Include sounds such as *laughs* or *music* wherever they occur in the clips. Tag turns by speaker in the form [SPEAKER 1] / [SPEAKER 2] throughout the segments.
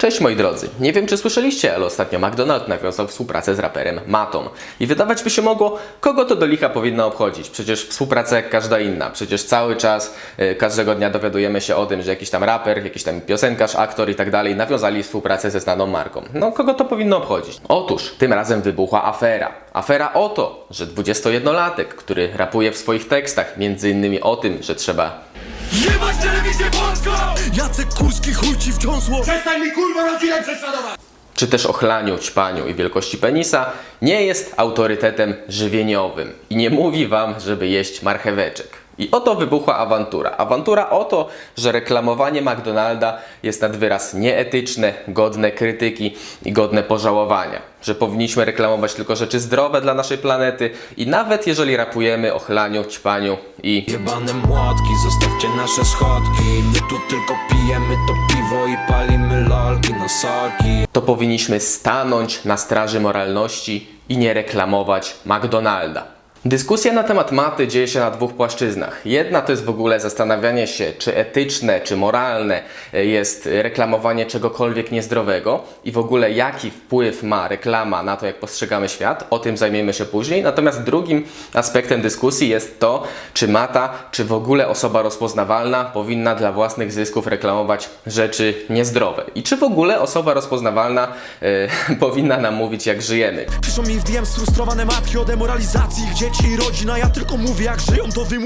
[SPEAKER 1] Cześć moi drodzy. Nie wiem czy słyszeliście, ale ostatnio McDonald nawiązał współpracę z raperem Matą. I wydawać by się mogło, kogo to do licha powinno obchodzić. Przecież współpraca jak każda inna. Przecież cały czas, y, każdego dnia dowiadujemy się o tym, że jakiś tam raper, jakiś tam piosenkarz, aktor i tak dalej nawiązali współpracę ze znaną marką. No kogo to powinno obchodzić? Otóż tym razem wybuchła afera. Afera o to, że 21-latek, który rapuje w swoich tekstach między innymi o tym, że trzeba
[SPEAKER 2] Jebać telewizję polską!
[SPEAKER 3] Jacek Kurski chuj ci wciąsło
[SPEAKER 2] Przestań mi kurwa rodzinę prześladować!
[SPEAKER 1] czy też ochlaniu, ćpaniu i wielkości penisa, nie jest autorytetem żywieniowym i nie mówi wam, żeby jeść marcheweczek. I oto wybuchła awantura. Awantura o to, że reklamowanie McDonalda jest nad wyraz nieetyczne, godne krytyki i godne pożałowania. Że powinniśmy reklamować tylko rzeczy zdrowe dla naszej planety i nawet jeżeli rapujemy o chlaniu, ćpaniu i
[SPEAKER 3] Jebane młotki, zostawcie nasze schodki My tu tylko pijemy to piwo i palimy lolki na solki
[SPEAKER 1] to powinniśmy stanąć na straży moralności i nie reklamować McDonalda. Dyskusja na temat maty dzieje się na dwóch płaszczyznach. Jedna to jest w ogóle zastanawianie się, czy etyczne, czy moralne jest reklamowanie czegokolwiek niezdrowego i w ogóle jaki wpływ ma reklama na to, jak postrzegamy świat. O tym zajmiemy się później. Natomiast drugim aspektem dyskusji jest to, czy mata, czy w ogóle osoba rozpoznawalna powinna dla własnych zysków reklamować rzeczy niezdrowe. I czy w ogóle osoba rozpoznawalna e, *laughs* powinna nam mówić, jak żyjemy.
[SPEAKER 3] Piszą mi w DM sfrustrowane matki o demoralizacji ich dzieci i rodzina Ja tylko mówię jak żyją, to wy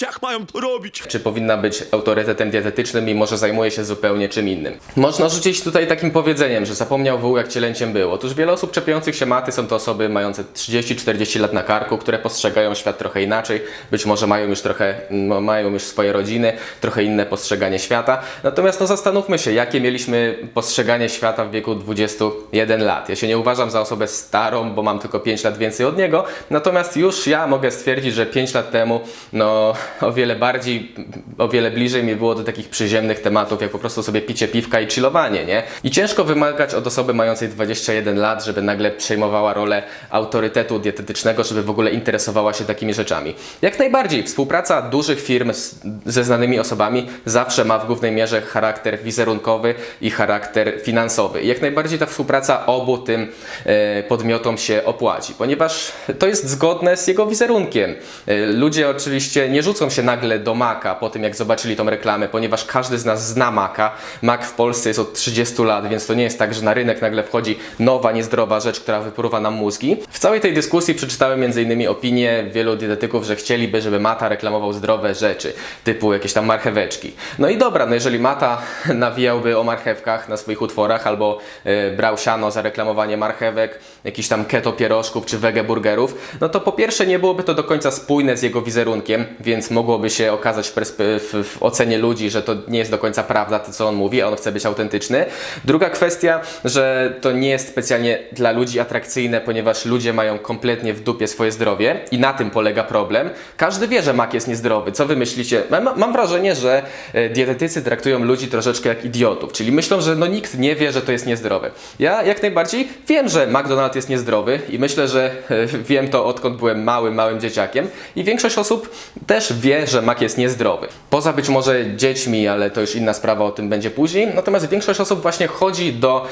[SPEAKER 3] jak mają to robić
[SPEAKER 1] czy powinna być autorytetem dietetycznym, mimo że zajmuje się zupełnie czym innym. Można rzucić tutaj takim powiedzeniem, że zapomniał wół jak cielęciem było. Otóż wiele osób czepiających się maty są to osoby mające 30-40 lat na karku, które postrzegają świat trochę inaczej, być może mają już trochę, mają już swoje rodziny, trochę inne postrzeganie świata. Natomiast no zastanówmy się, jakie mieliśmy postrzeganie świata w wieku 21 lat. Ja się nie uważam za osobę starą, bo mam tylko 5 lat więcej od niego, natomiast już ja mogę stwierdzić, że 5 lat temu no o wiele bardziej, o wiele bliżej mi było do takich przyziemnych tematów, jak po prostu sobie picie piwka i chillowanie, nie? I ciężko wymagać od osoby mającej 21 lat, żeby nagle przejmowała rolę autorytetu dietetycznego, żeby w ogóle interesowała się takimi rzeczami. Jak najbardziej, współpraca dużych firm z, ze znanymi osobami zawsze ma w głównej mierze charakter wizerunkowy i charakter finansowy. I jak najbardziej ta współpraca obu tym e, podmiotom się opłaci, ponieważ to jest zgodne z jego wizerunkiem. E, ludzie oczywiście nie rzucą się nagle do Maka po tym, jak zobaczyli tą reklamę, ponieważ każdy z nas zna Maka. Mak w Polsce jest od 30 lat, więc to nie jest tak, że na rynek nagle wchodzi nowa, niezdrowa rzecz, która wypruwa nam mózgi. W całej tej dyskusji przeczytałem m.in. opinie wielu dietetyków, że chcieliby, żeby Mata reklamował zdrowe rzeczy, typu jakieś tam marcheweczki. No i dobra, no jeżeli Mata *laughs* nawijałby o marchewkach na swoich utworach, albo e, brał siano za reklamowanie marchewek, jakichś tam keto pierożków czy wege burgerów, no to po pierwsze nie byłoby to do końca spójne z jego wizerunkiem, więc mogłoby się okazać w, w, ocenie ludzi, że to nie jest do końca prawda to, co on mówi, a on chce być autentyczny. Druga kwestia, że to nie jest specjalnie dla ludzi atrakcyjne, ponieważ ludzie mają kompletnie w dupie swoje zdrowie i na tym polega problem. Każdy wie, że mak jest niezdrowy. Co wy myślicie? Mam, mam wrażenie, że e, dietetycy traktują ludzi troszeczkę jak idiotów, czyli myślą, że no nikt nie wie, że to jest niezdrowe. Ja jak najbardziej wiem, że McDonald's jest niezdrowy i myślę, że e, wiem to odkąd byłem małym, małym dzieciakiem i większość osób też wie, że mak jest niezdrowy. Poza być może dziećmi, ale to już inna sprawa, o tym będzie później. Natomiast większość osób właśnie chodzi do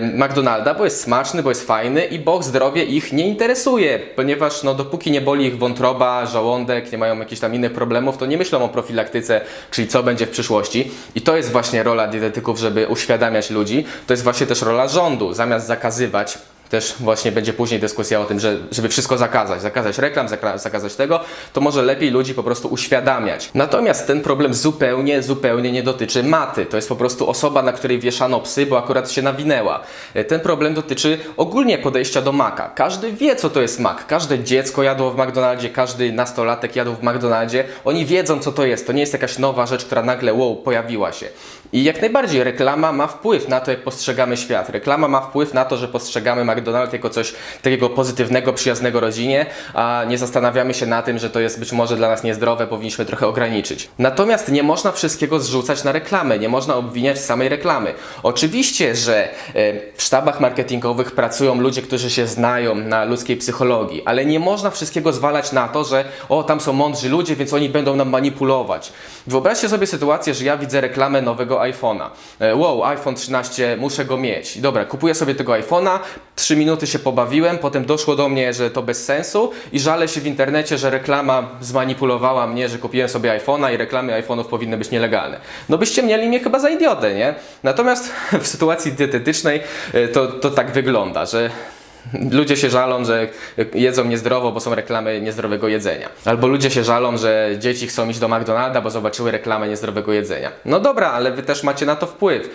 [SPEAKER 1] McDonalda, bo jest smaczny, bo jest fajny i bo zdrowie ich nie interesuje, ponieważ no dopóki nie boli ich wątroba, żołądek, nie mają jakichś tam innych problemów, to nie myślą o profilaktyce, czyli co będzie w przyszłości. I to jest właśnie rola dietetyków, żeby uświadamiać ludzi. To jest właśnie też rola rządu, zamiast zakazywać też właśnie będzie później dyskusja o tym, że, żeby wszystko zakazać, zakazać reklam, zaka- zakazać tego, to może lepiej ludzi po prostu uświadamiać. Natomiast ten problem zupełnie, zupełnie nie dotyczy maty. To jest po prostu osoba, na której wieszano psy, bo akurat się nawinęła. E, Ten problem dotyczy ogólnie podejścia do maka. Każdy wie, co to jest mak. Każde dziecko jadło w McDonaldzie, każdy nastolatek jadł w McDonaldzie. Oni wiedzą, co to jest. To nie jest jakaś nowa rzecz, która nagle, wow, pojawiła się. I jak najbardziej reklama ma wpływ na to, jak postrzegamy świat. Reklama ma wpływ na to, że postrzegamy McDonald's jako coś takiego pozytywnego, przyjaznego rodzinie, a nie zastanawiamy się na tym, że to jest być może dla nas niezdrowe, powinniśmy trochę ograniczyć. Natomiast nie można wszystkiego zrzucać na reklamę, nie można obwiniać samej reklamy. Oczywiście, że e, w sztabach marketingowych pracują ludzie, którzy się znają na ludzkiej psychologii, ale nie można wszystkiego zwalać na to, że o, tam są mądrzy ludzie, więc oni będą nam manipulować. Wyobraźcie sobie sytuację, że ja widzę reklamę nowego iPhone'a. E, Wow, iPhone 13, muszę go mieć. Dobra, kupuję sobie tego iPhone'a, 3 minuty się pobawiłem, potem doszło do mnie, że to bez sensu i żalę się w internecie, że reklama zmanipulowała mnie, że kupiłem sobie iPhone'a i reklamy iPhone'ów powinny być nielegalne. No byście mieli mnie chyba za idiotę, nie? Natomiast *laughs* w sytuacji dietetycznej e, to, to tak wygląda, że Ludzie się żalą, że jedzą niezdrowo, bo są reklamy niezdrowego jedzenia. Albo ludzie się żalą, że dzieci chcą iść do McDonalda, bo zobaczyły reklamę niezdrowego jedzenia. No dobra, ale wy też macie na to wpływ.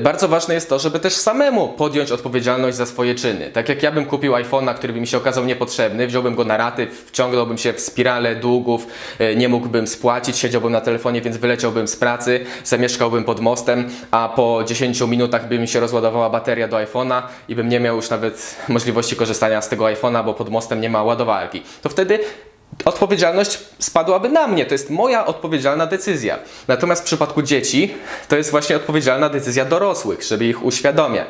[SPEAKER 1] Bardzo ważne jest to, żeby też samemu podjąć odpowiedzialność za swoje czyny. Tak jak ja bym kupił iPhone'a, który by mi się okazał niepotrzebny, wziąłbym go na raty, wciągnąłbym się w spiralę długów, e, nie mógłbym spłacić, siedziałbym na telefonie, więc wyleciałbym z pracy, zamieszkałbym pod mostem, a po 10 minutach by mi się rozładowała bateria do iPhone'a i bym nie miał już nawet możliwości korzystania z tego iPhone'a, bo pod mostem nie ma ładowarki. To wtedy odpowiedzialność spadłaby na mnie. To jest moja odpowiedzialna decyzja. Natomiast w przypadku dzieci to jest właśnie odpowiedzialna decyzja dorosłych, żeby ich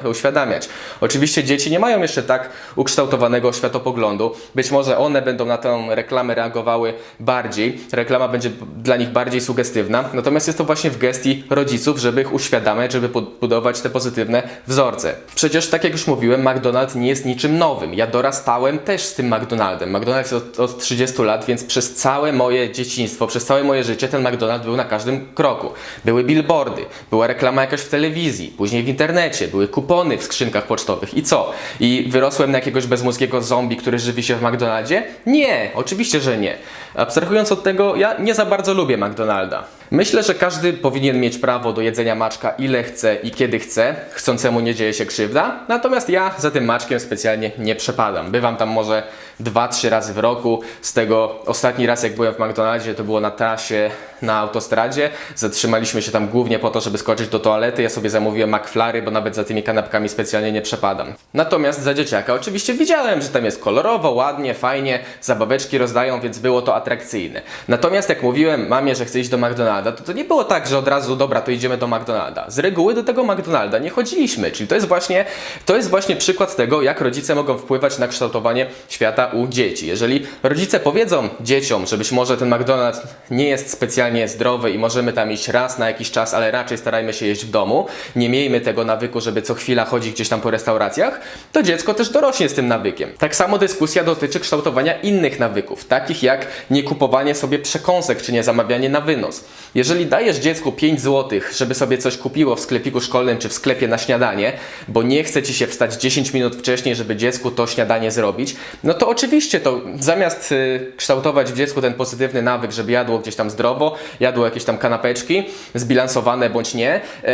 [SPEAKER 1] uświadamiać. Oczywiście dzieci nie mają jeszcze tak ukształtowanego światopoglądu. Być może one będą na tę reklamę reagowały bardziej. Reklama będzie dla nich bardziej sugestywna. Natomiast jest to właśnie w gestii rodziców, żeby ich uświadamiać, żeby budować te pozytywne wzorce. Przecież tak jak już mówiłem, McDonald's nie jest niczym nowym. Ja dorastałem też z tym McDonaldem. McDonald's od, od 30 lat, więc przez całe moje dzieciństwo, przez całe moje życie ten McDonald's był na każdym kroku. Były billboardy, była reklama jakaś w telewizji, później w internecie, były kupony w skrzynkach pocztowych i co? I wyrosłem na jakiegoś bezmózgiego zombie, który żywi się w McDonaldzie? Nie, oczywiście, że nie. Abstrahując od tego, ja nie za bardzo lubię McDonalda. Myślę, że każdy powinien mieć prawo do jedzenia maczka ile chce i kiedy chce. Chcącemu nie dzieje się krzywda. Natomiast ja za tym maczkiem specjalnie nie przepadam. Bywam tam może 2-3 razy w roku. Z tego ostatni raz jak byłem w McDonaldzie to było na trasie na autostradzie. Zatrzymaliśmy się tam głównie po to, żeby skoczyć do toalety. Ja sobie zamówiłem McFlary, bo nawet za tymi kanapkami specjalnie nie przepadam. Natomiast za dzieciaka oczywiście widziałem, że tam jest kolorowo, ładnie, fajnie, zabaweczki rozdają, więc było to atrakcyjne. Natomiast jak mówiłem mamie, że chcę iść do McDonalda, to to nie było tak, że od razu dobra, to idziemy do McDonalda. Z reguły do tego McDonalda nie chodziliśmy, czyli to jest właśnie, to jest właśnie przykład tego, jak rodzice mogą wpływać na kształtowanie świata u dzieci. Jeżeli rodzice powiedzą dzieciom, że być może ten McDonald's nie jest specjalnie zdrowy i możemy tam iść raz na jakiś czas, ale raczej starajmy się jeść w domu, nie miejmy tego nawyku, żeby co chwila chodzić gdzieś tam po restauracjach, to dziecko też dorośnie z tym nawykiem. Tak samo dyskusja dotyczy kształtowania innych nawyków, takich jak nie kupowanie sobie przekąsek czy nie zamawianie na wynos. Jeżeli dajesz dziecku 5 zł, żeby sobie coś kupiło w sklepiku szkolnym czy w sklepie na śniadanie, bo nie chce ci się wstać 10 minut wcześniej, żeby dziecku to śniadanie zrobić, no to oczywiście to zamiast y, kształtować w dziecku ten pozytywny nawyk, żeby jadło gdzieś tam zdrowo, jadło jakieś tam kanapeczki, zbilansowane bądź nie, y,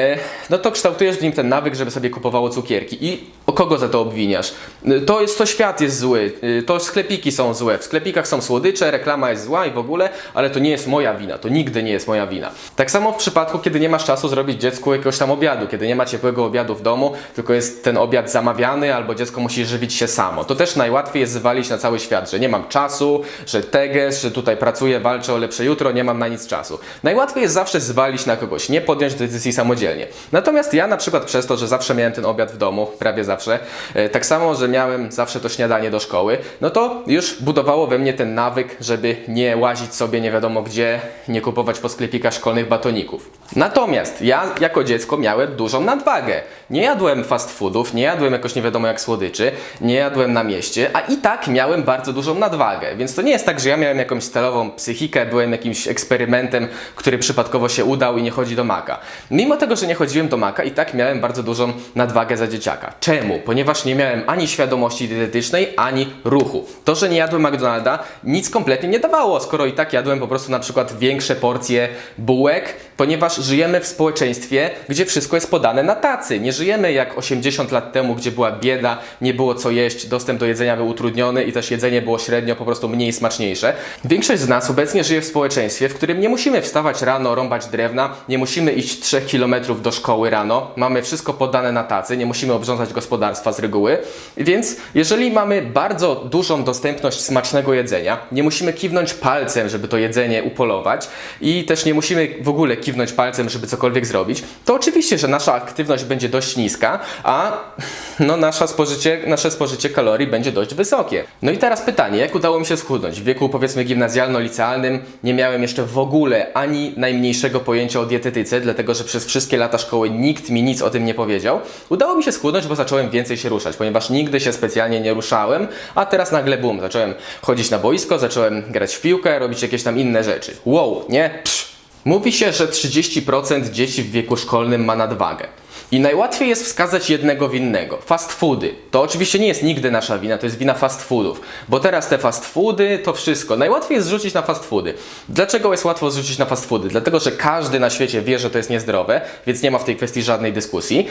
[SPEAKER 1] no to kształtujesz w nim ten nawyk, żeby sobie kupowało cukierki. I o kogo za to obwiniasz? Y, To jest to świat jest zły, y, to sklepiki są złe, w sklepikach są słodycze, reklama jest zła i w ogóle, ale to nie jest moja wina, to nigdy nie jest moja wina. Tak samo w przypadku, kiedy nie masz czasu zrobić dziecku jakiegoś tam obiadu, kiedy nie ma ciepłego obiadu w domu, tylko jest ten obiad zamawiany, albo dziecko musi żywić się samo. To też najłatwiej jest zwalić na cały świat, że nie mam czasu, że teges, że tutaj pracuję, walczę o lepsze jutro, nie mam na nic czasu. Najłatwiej jest zawsze zwalić na kogoś, nie podjąć decyzji samodzielnie. Natomiast ja na przykład przez to, że zawsze miałem ten obiad w domu, prawie zawsze, e, tak samo, że miałem zawsze to śniadanie do szkoły, no to już budowało we mnie ten nawyk, żeby nie łazić sobie nie wiadomo gdzie, nie kupować po sklepikach szkolnych batoników. Natomiast ja jako dziecko miałem dużą nadwagę. Nie jadłem fast foodów, nie jadłem jakoś nie wiadomo jak słodyczy, nie jadłem na mieście, a i tak miałem bardzo dużą nadwagę. Więc to nie jest tak, że ja miałem jakąś stalową psychikę, byłem jakimś eksperymentem, który przypadkowo się udał i nie chodzi do maka. Mimo tego, że nie chodziłem do maka, i tak miałem bardzo dużą nadwagę za dzieciaka. Czemu? Ponieważ nie miałem ani świadomości dietetycznej, ani ruchu. To, że nie jadłem McDonalda, nic kompletnie nie dawało, skoro i tak jadłem po prostu na przykład większe porcje bułek, ponieważ ponieważ żyjemy w społeczeństwie, gdzie wszystko jest podane na tacy. Nie żyjemy jak 80 lat temu, gdzie była bieda, nie było co jeść, dostęp do jedzenia był utrudniony i też jedzenie było średnio po prostu mniej smaczniejsze. Większość z nas obecnie żyje w społeczeństwie, w którym nie musimy wstawać rano, rąbać drewna, nie musimy iść 3 km do szkoły rano, mamy wszystko podane na tacy, nie musimy obrządzać gospodarstwa z reguły. Więc jeżeli mamy bardzo dużą dostępność smacznego jedzenia, nie musimy kiwnąć palcem, żeby to jedzenie upolować i też nie musimy w ogóle kiwnąć palcem, żeby cokolwiek zrobić, to oczywiście, że nasza aktywność będzie dość niska, a no, nasza spożycie, nasze spożycie kalorii będzie dość wysokie. No i teraz pytanie, jak udało mi się schudnąć? W wieku powiedzmy gimnazjalno-licealnym nie miałem jeszcze w ogóle ani najmniejszego pojęcia o dietetyce, dlatego że przez wszystkie lata szkoły nikt mi nic o tym nie powiedział. Udało mi się schudnąć, bo zacząłem więcej się ruszać, ponieważ nigdy się specjalnie nie ruszałem, a teraz nagle bum, zacząłem chodzić na boisko, zacząłem grać w piłkę, robić jakieś tam inne rzeczy. Wow, nie? Psz. Mówi się, że 30% dzieci w wieku szkolnym ma nadwagę. I najłatwiej jest wskazać jednego winnego. Fast foody. To oczywiście nie jest nigdy nasza wina, to jest wina fast foodów. Bo teraz te fast foody, to wszystko. Najłatwiej jest zrzucić na fast foody. Dlaczego jest łatwo zrzucić na fast foody? Dlatego, że każdy na świecie wie, że to jest niezdrowe, więc nie ma w tej kwestii żadnej dyskusji.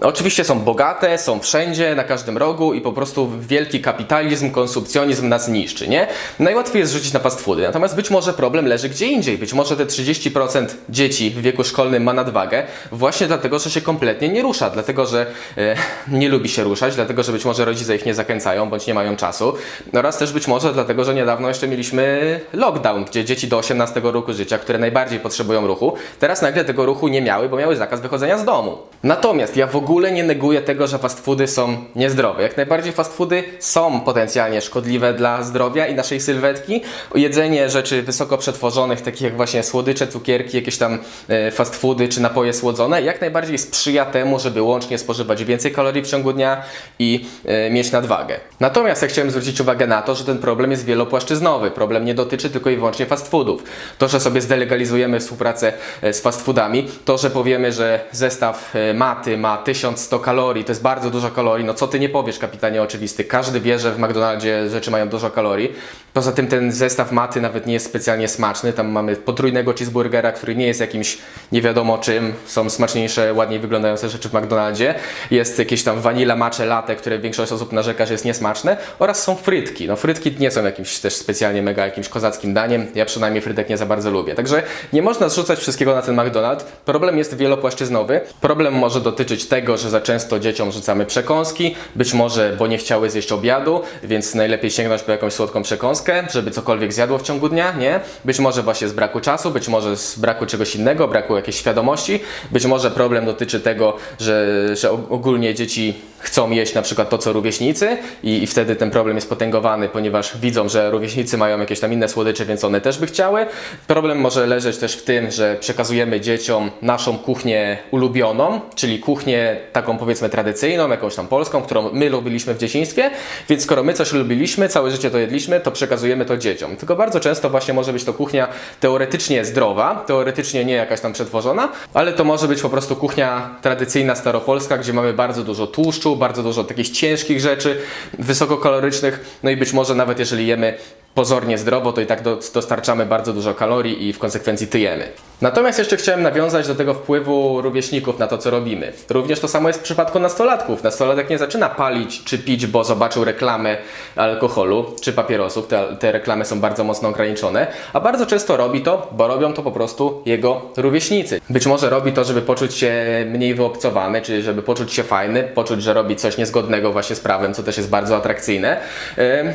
[SPEAKER 1] Oczywiście są bogate, są wszędzie, na każdym rogu i po prostu wielki kapitalizm, konsumpcjonizm nas niszczy, nie? Najłatwiej jest zrzucić na fast foody. Natomiast być może problem leży gdzie indziej. Być może te 30% dzieci w wieku szkolnym ma nadwagę właśnie dlatego, że się kompletnie nie rusza, dlatego, że e, nie lubi się ruszać, dlatego, że być może rodzice ich nie zachęcają bądź nie mają czasu oraz też być może dlatego, że niedawno jeszcze mieliśmy lockdown, gdzie dzieci do 18 roku życia, które najbardziej potrzebują ruchu, teraz nagle tego ruchu nie miały, bo miały zakaz wychodzenia z domu. Natomiast ja w ogóle nie neguję tego, że fast foody są niezdrowe. Jak najbardziej fast foody są potencjalnie szkodliwe dla zdrowia i naszej sylwetki. Jedzenie rzeczy wysoko przetworzonych, takich jak właśnie słodycze, cukierki, jakieś tam e, fast foody czy napoje słodzone, jak najbardziej sprzyja temu, żeby łącznie spożywać więcej kalorii w ciągu dnia i e, mieć nadwagę. Natomiast ja chciałem zwrócić uwagę na to, że ten problem jest wielopłaszczyznowy. Problem nie dotyczy tylko i wyłącznie fast foodów. To, że sobie zdelegalizujemy współpracę e, z fast foodami, to, że powiemy, że zestaw e, maty ma 1100 kalorii, to jest bardzo dużo kalorii, no co ty nie powiesz, kapitanie oczywisty. Każdy wie, że w McDonaldzie rzeczy mają dużo kalorii. Poza tym ten zestaw maty nawet nie jest specjalnie smaczny. Tam mamy potrójnego cheeseburgera, który nie jest jakimś nie wiadomo czym. Są smaczniejsze, ładniej wyglądające rzeczy w McDonaldzie. Jest jakieś tam vanilla matcha latte, które większość osób narzeka, że jest niesmaczne. Oraz są frytki. No frytki nie są jakimś też specjalnie mega jakimś kozackim daniem. Ja przynajmniej frytek nie za bardzo lubię. Także nie można zrzucać wszystkiego na ten McDonald's. Problem jest wielopłaszczyznowy. Problem może dotyczyć tego, że za często dzieciom rzucamy przekąski. Być może, bo nie chciały zjeść obiadu, więc najlepiej sięgnąć po jakąś słodką przekąskę, żeby cokolwiek zjadło w ciągu dnia, nie? Być może właśnie z braku czasu, być może z braku czegoś innego, braku jakiejś świadomości. Być może problem dotyczy tego, że, że og- ogólnie dzieci chcą jeść na przykład to, co rówieśnicy i, i wtedy ten problem jest potęgowany, ponieważ widzą, że rówieśnicy mają jakieś tam inne słodycze, więc one też by chciały. Problem może leżeć też w tym, że przekazujemy dzieciom naszą kuchnię ulubioną, czyli kuchnię taką powiedzmy tradycyjną, jakąś tam polską, którą my lubiliśmy w dzieciństwie, więc skoro my coś lubiliśmy, całe życie to jedliśmy, to przekazujemy to dzieciom. Tylko bardzo często właśnie może być to kuchnia teoretycznie zdrowa, teoretycznie nie jakaś tam przetworzona, ale to może być po prostu kuchnia tradycyjna, staropolska, gdzie mamy bardzo dużo tłuszczu, bardzo dużo takich ciężkich rzeczy, wysokokalorycznych, no i być może nawet jeżeli jemy pozornie zdrowo, to i tak do, dostarczamy bardzo dużo kalorii i w konsekwencji tyjemy. Natomiast jeszcze chciałem nawiązać do tego wpływu rówieśników na to, co robimy. Również to samo jest w przypadku nastolatków. Nastolatek nie zaczyna palić czy pić, bo zobaczył reklamę alkoholu czy papierosów. Te, te reklamy są bardzo mocno ograniczone, a bardzo często robi to, bo robią to po prostu jego rówieśnicy. Być może robi to, żeby poczuć się mniej wyobcowany, czyli żeby poczuć się fajny, poczuć, że robi coś niezgodnego właśnie z prawem, co też jest bardzo atrakcyjne.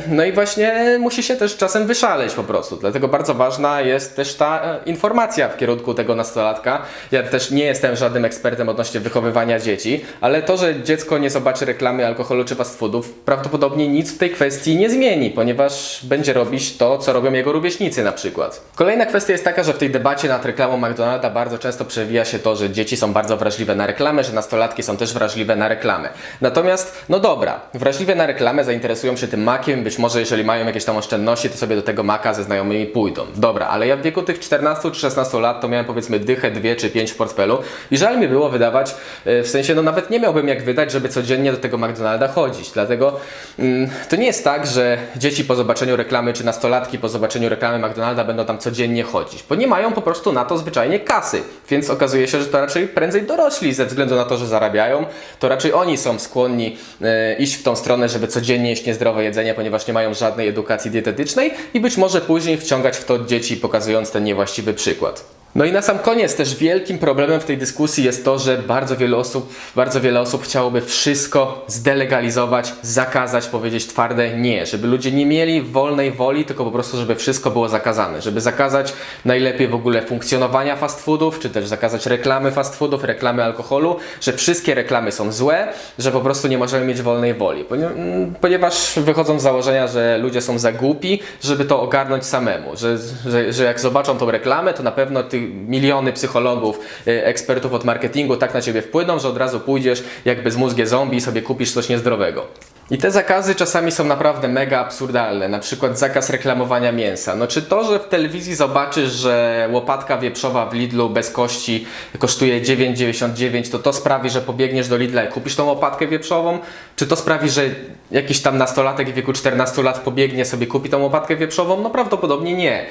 [SPEAKER 1] No i właśnie musi się też czasem wyszaleć po prostu. Dlatego bardzo ważna jest też ta e, informacja w kierunku tego nastolatka. Ja też nie jestem żadnym ekspertem odnośnie wychowywania dzieci, ale to, że dziecko nie zobaczy reklamy alkoholu czy fast foodów, prawdopodobnie nic w tej kwestii nie zmieni, ponieważ będzie robić to, co robią jego rówieśnicy na przykład. Kolejna kwestia jest taka, że w tej debacie nad reklamą McDonalda bardzo często przewija się to, że dzieci są bardzo wrażliwe na reklamę, że nastolatki są też wrażliwe na reklamę. Natomiast, no dobra, wrażliwe na reklamę zainteresują się tym makiem, być może jeżeli mają jakieś tam oszczędności, to sobie do tego maka ze znajomymi pójdą. Dobra, ale ja w wieku tych 14 czy 16 lat to miałem powiedzmy dychę, dwie czy pięć w portfelu i żal mi było wydawać, e, w sensie no nawet nie miałbym jak wydać, żeby codziennie do tego McDonalda chodzić. Dlatego mm, to nie jest tak, że dzieci po zobaczeniu reklamy czy nastolatki po zobaczeniu reklamy McDonalda będą tam codziennie chodzić, bo nie mają po prostu na to zwyczajnie kasy. Więc okazuje się, że to raczej prędzej dorośli ze względu na to, że zarabiają, to raczej oni są skłonni e, iść w tą stronę, żeby codziennie jeść niezdrowe jedzenie, ponieważ nie mają żadnej edukacji dietetycznej i być może później wciągać w to dzieci, pokazując ten niewłaściwy przykład. No i na sam koniec też wielkim problemem w tej dyskusji jest to, że bardzo wiele osób, bardzo wiele osób chciałoby wszystko zdelegalizować, zakazać, powiedzieć twarde nie, żeby ludzie nie mieli wolnej woli, tylko po prostu, żeby wszystko było zakazane, żeby zakazać najlepiej w ogóle funkcjonowania fast foodów, czy też zakazać reklamy fast foodów, reklamy alkoholu, że wszystkie reklamy są złe, że po prostu nie możemy mieć wolnej woli, Poni- ponieważ wychodzą z założenia, że ludzie są za głupi, żeby to ogarnąć samemu, że, że, że jak zobaczą tą reklamę, to na pewno tych miliony psychologów, y, ekspertów od marketingu tak na ciebie wpłyną, że od razu pójdziesz jak bezmózgie zombie i sobie kupisz coś niezdrowego. I te zakazy czasami są naprawdę mega absurdalne, na przykład zakaz reklamowania mięsa. No czy to, że w telewizji zobaczysz, że łopatka wieprzowa w Lidlu bez kości kosztuje 9,99, to to sprawi, że pobiegniesz do Lidla i kupisz tą łopatkę wieprzową? Czy to sprawi, że jakiś tam nastolatek w wieku 14 lat pobiegnie sobie kupi tą łopatkę wieprzową? No prawdopodobnie nie.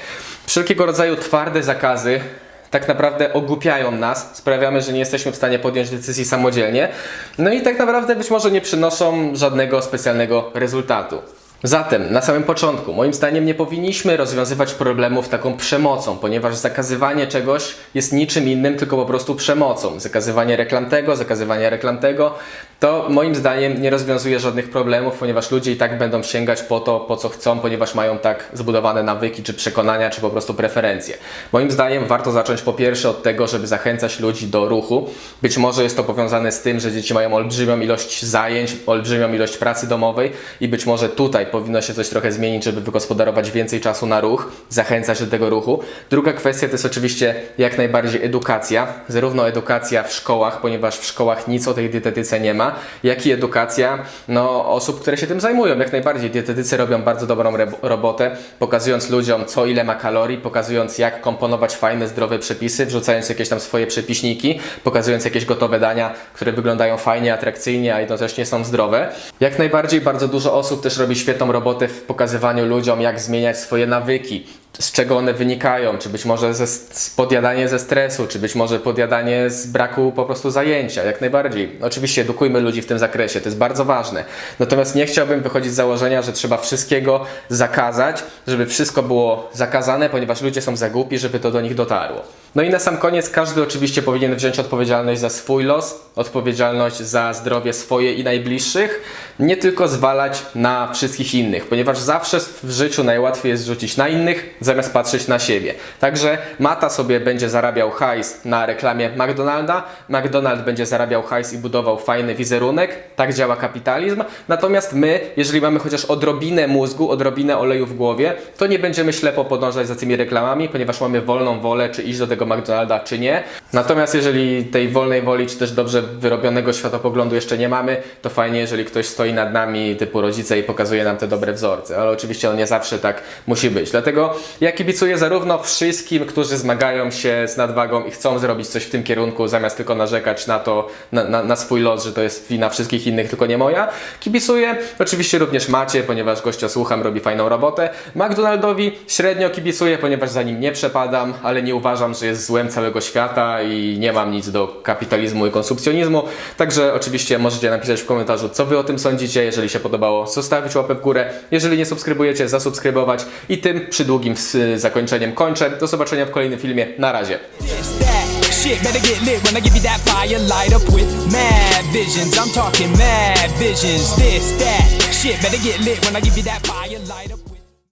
[SPEAKER 1] Wszelkiego rodzaju twarde zakazy tak naprawdę ogłupiają nas, sprawiamy, że nie jesteśmy w stanie podjąć decyzji samodzielnie, no i tak naprawdę być może nie przynoszą żadnego specjalnego rezultatu. Zatem, na samym początku, moim zdaniem nie powinniśmy rozwiązywać problemów taką przemocą, ponieważ zakazywanie czegoś jest niczym innym, tylko po prostu przemocą. Zakazywanie reklam tego, zakazywanie reklam tego, to moim zdaniem nie rozwiązuje żadnych problemów, ponieważ ludzie i tak będą sięgać po to, po co chcą, ponieważ mają tak zbudowane nawyki, czy przekonania, czy po prostu preferencje. Moim zdaniem warto zacząć po pierwsze od tego, żeby zachęcać ludzi do ruchu. Być może jest to powiązane z tym, że dzieci mają olbrzymią ilość zajęć, olbrzymią ilość pracy domowej i być może tutaj powinno się coś trochę zmienić, żeby wygospodarować więcej czasu na ruch, zachęcać do tego ruchu. Druga kwestia to jest oczywiście jak najbardziej edukacja, zarówno edukacja w szkołach, ponieważ w szkołach nic o tej dietetyce nie ma, jak i edukacja no, osób, które się tym zajmują. Jak najbardziej dietetycy robią bardzo dobrą robotę, pokazując ludziom co ile ma kalorii, pokazując jak komponować fajne, zdrowe przepisy, wrzucając jakieś tam swoje przepiśniki, pokazując jakieś gotowe dania, które wyglądają fajnie, atrakcyjnie, a jednocześnie są zdrowe. Jak najbardziej bardzo dużo osób też robi świetną robotę w pokazywaniu ludziom, jak zmieniać swoje nawyki, z czego one wynikają, czy być może ze, podjadanie ze stresu, czy być może podjadanie z braku po prostu zajęcia, jak najbardziej. Oczywiście edukujmy ludzi w tym zakresie, to jest bardzo ważne. Natomiast nie chciałbym wychodzić z założenia, że trzeba wszystkiego zakazać, żeby wszystko było zakazane, ponieważ ludzie są za głupi, żeby to do nich dotarło. No i na sam koniec każdy oczywiście powinien wziąć odpowiedzialność za swój los, odpowiedzialność za zdrowie swoje i najbliższych, nie tylko zwalać na wszystkich innych, ponieważ zawsze w życiu najłatwiej jest rzucić na innych, zamiast patrzeć na siebie. Także Mata sobie będzie zarabiał hajs na reklamie McDonalda, McDonald będzie zarabiał hajs i budował fajny wizerunek, tak działa kapitalizm. Natomiast my, jeżeli mamy chociaż odrobinę mózgu, odrobinę oleju w głowie, to nie będziemy ślepo podążać za tymi reklamami, ponieważ mamy wolną wolę, czy iść do tego McDonalda, czy nie. Natomiast jeżeli tej wolnej woli, czy też dobrze wyrobionego światopoglądu jeszcze nie mamy, to fajnie, jeżeli ktoś stoi nad nami, typu rodzice i pokazuje nam te dobre wzorce, ale oczywiście on nie zawsze tak musi być. Dlatego ja kibicuję zarówno wszystkim, którzy zmagają się z nadwagą i chcą zrobić coś w tym kierunku, zamiast tylko narzekać na to, na, na, na swój los, że to jest wina wszystkich innych, tylko nie moja. Kibicuję oczywiście również Macie, ponieważ gościa słucham, robi fajną robotę. McDonaldowi średnio kibicuję, ponieważ za nim nie przepadam, ale nie uważam, że jest złem całego świata i nie mam nic do kapitalizmu i konsumpcjonizmu. Także oczywiście możecie napisać w komentarzu, co wy o tym sądzicie. Jeżeli się podobało, zostawić łapę w górę. Jeżeli nie subskrybujecie, zasubskrybować. I tym przydługim s- zakończeniem kończę. Do zobaczenia w kolejnym filmie. Na razie.
[SPEAKER 4] Shit better get lit when I give you that fire. Light up with mad visions. I'm talking mad visions. This, that, shit better get lit when I give you that fire. Light up.